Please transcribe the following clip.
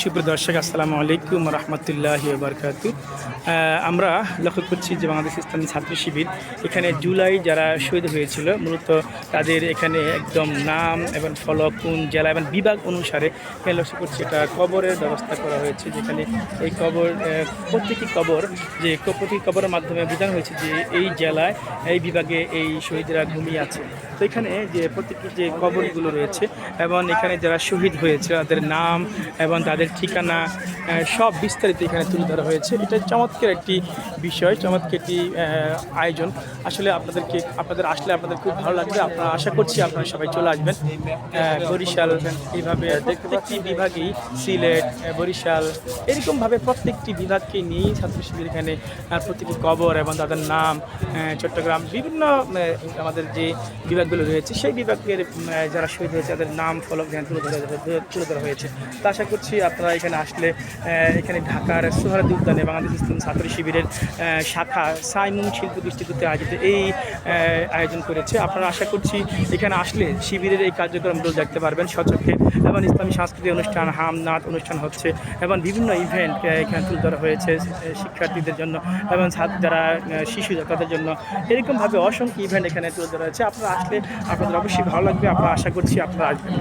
সুপ্রিয় দর্শক, আসসালামু আলাইকুম রহমতুল্লাহ বারকাত আমরা লক্ষ্য করছি যে বাংলাদেশ ইসলামী ছাত্র শিবির এখানে জুলাই যারা শহীদ হয়েছিল, মূলত তাদের এখানে একদম নাম এবং ফলক কোন জেলা এবং বিভাগ অনুসারে এখানে লক্ষ্য করছি এটা কবরের ব্যবস্থা করা হয়েছে, যেখানে এই কবর প্রত্যেকটি কবর যে ক- প্রতি কবরের মাধ্যমে বোঝানো হয়েছে যে এই জেলায়, এই বিভাগে এই শহীদরা ঘুমিয়ে আছে। তো এখানে যে প্রত্যেকটি যে কবরগুলো রয়েছে এবং এখানে যারা শহীদ হয়েছে, তাদের নাম এবং তাদের ঠিকানা সব বিস্তারিত এখানে তুলে ধরা হয়েছে। এটা চমৎকার একটি বিষয়, চমৎকার একটি আয়োজন। আসলে আপনাদেরকে, আপনাদের আসলে আপনাদের খুব ভালো লাগবে। আপনারা আশা করছি আপনারা সবাই চলে আসবেন। বরিশাল এইভাবে প্রত্যেকটি বিভাগেই সিলেট বরিশাল, এরকমভাবে প্রত্যেকটি বিভাগকে নিয়েই ছাত্র শিবির এখানে প্রতিটি কবর এবং তাদের নাম চট্টগ্রাম, বিভিন্ন আমাদের যে বিভাগগুলো রয়েছে, সেই বিভাগের যারা শহীদ হয়েছে, তাদের নাম, ফলক তুলে ধরা তুলে ধরা হয়েছে। তা আশা করছি আপনারা এখানে আসলে এখানে ঢাকার সোহরাদি উদ্যানে বাংলাদেশ ইসলাম ছাত্র শিবিরের শাখা সাইমুন শিল্প দৃষ্টিতে আয়োজিত এই আয়োজন করেছে। আপনারা আশা করছি এখানে আসলে শিবিরের এই কার্যক্রমগুলো দেখতে পারবেন সচক্ষে এবং ইসলামী সাংস্কৃতিক অনুষ্ঠান হাম নাচ অনুষ্ঠান হচ্ছে এবং বিভিন্ন ইভেন্ট এখানে তুলে ধরা হয়েছে শিক্ষার্থীদের জন্য এবং যারা শিশু তাদের জন্য। এরকমভাবে অসংখ্য ইভেন্ট এখানে তুলে ধরা হয়েছে। আপনারা আসলে, আপনাদের অবশ্যই ভালো লাগবে। আপনারা আশা করছি আপনারা আসবেন।